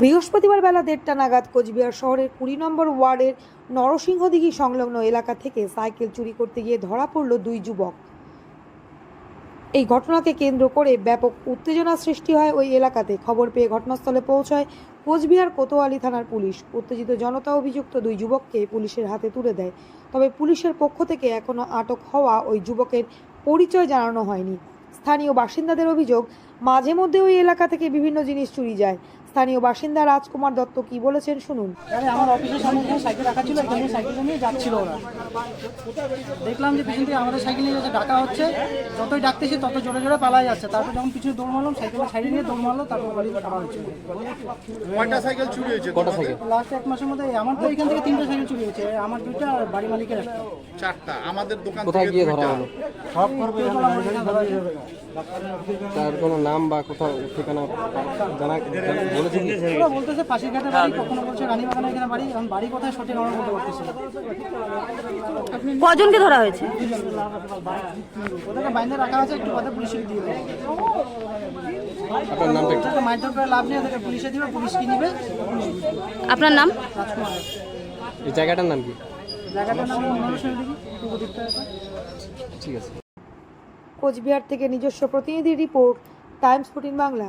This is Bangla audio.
বৃহস্পতিবার বেলা দেড়টা নাগাদ কোচবিহার শহরের কুড়ি নম্বর ওয়ার্ডের নরসিংহদিঘি সংলগ্ন এলাকা থেকে সাইকেল চুরি করতে গিয়ে ধরা পড়ল দুই যুবক। এই ঘটনাকে কেন্দ্র করে ব্যাপক উত্তেজনা সৃষ্টি হয় ওই এলাকাতে। খবর পেয়ে ঘটনাস্থলে পৌঁছায় কোচবিহার কোতোয়ালি থানার পুলিশ। উত্তেজিত জনতা অভিযুক্ত দুই যুবককে পুলিশের হাতে তুলে দেয়। তবে পুলিশের পক্ষ থেকে এখনও আটক হওয়া ওই যুবকের পরিচয় জানানো হয়নি। স্থানীয় বাসিন্দাদের অভিযোগ, মাঝে মধ্যে ওই এলাকা থেকে বিভিন্ন জিনিস চুরি যায়। স্থানীয় বাসিন্দা রাজকুমার দত্ত কি বলেছেন শুনুন। আরে আমার অফিসের সামনে সাইকেল রাখা ছিল এখানে সাইকেল নিয়ে যাচ্ছিল ওরা। দেখলাম যে পিছন থেকে আমাদের সাইকেল নিয়ে যাচ্ছে ডাকা হচ্ছে। যতই ডাকতেছি তত জোরে জোরে পালা যাচ্ছে। তারপর যখন পিছনে দৌড় মারলাম সাইকেল সাইডে নিয়ে দৌড় মারলো তারপর বাড়ি খাওয়া হচ্ছে কয়টা সাইকেল চুরি হয়েছে? কটা সাইকেল? লাস্ট এক মাসের মধ্যে আমার তো এখান থেকে তিনটা সাইকেল চুরি হয়েছে। আমার দুইটা আর বাড়ি মালিকের একটা। চারটা। আমাদের দোকান কোথায় থেকে গিয়ে। ধরা হলো? তার কোনো নাম বা কোথাও ঠিকানা জানা ওরা বলতেছে পাশের ঘাটে বাড়ি কখনো বলছে রানীবাগানে এখানে বাড়ি এখন বাড়ি কোথায় সঠিক আমরা বলতে পারতেছি কজনকে ধরা হয়েছে? ওদেরকে বাইন্দে রাখা আছে একটু কথা পুলিশে দিয়ে দেবে। আপনার নামটা একটু মারধর করে লাভ নেই ওদেরকে পুলিশে দিবে পুলিশ কি নিবে? আপনার নাম? রাজকুমার। এই জায়গাটার নাম কি? জায়গাটার নাম নরসিংহ দিঘি পূর্ব দিকটা ঠিক আছে। কোচবিহার থেকে নিজস্ব প্রতিনিধি রিপোর্ট টাইমস ফোর্টিন বাংলা।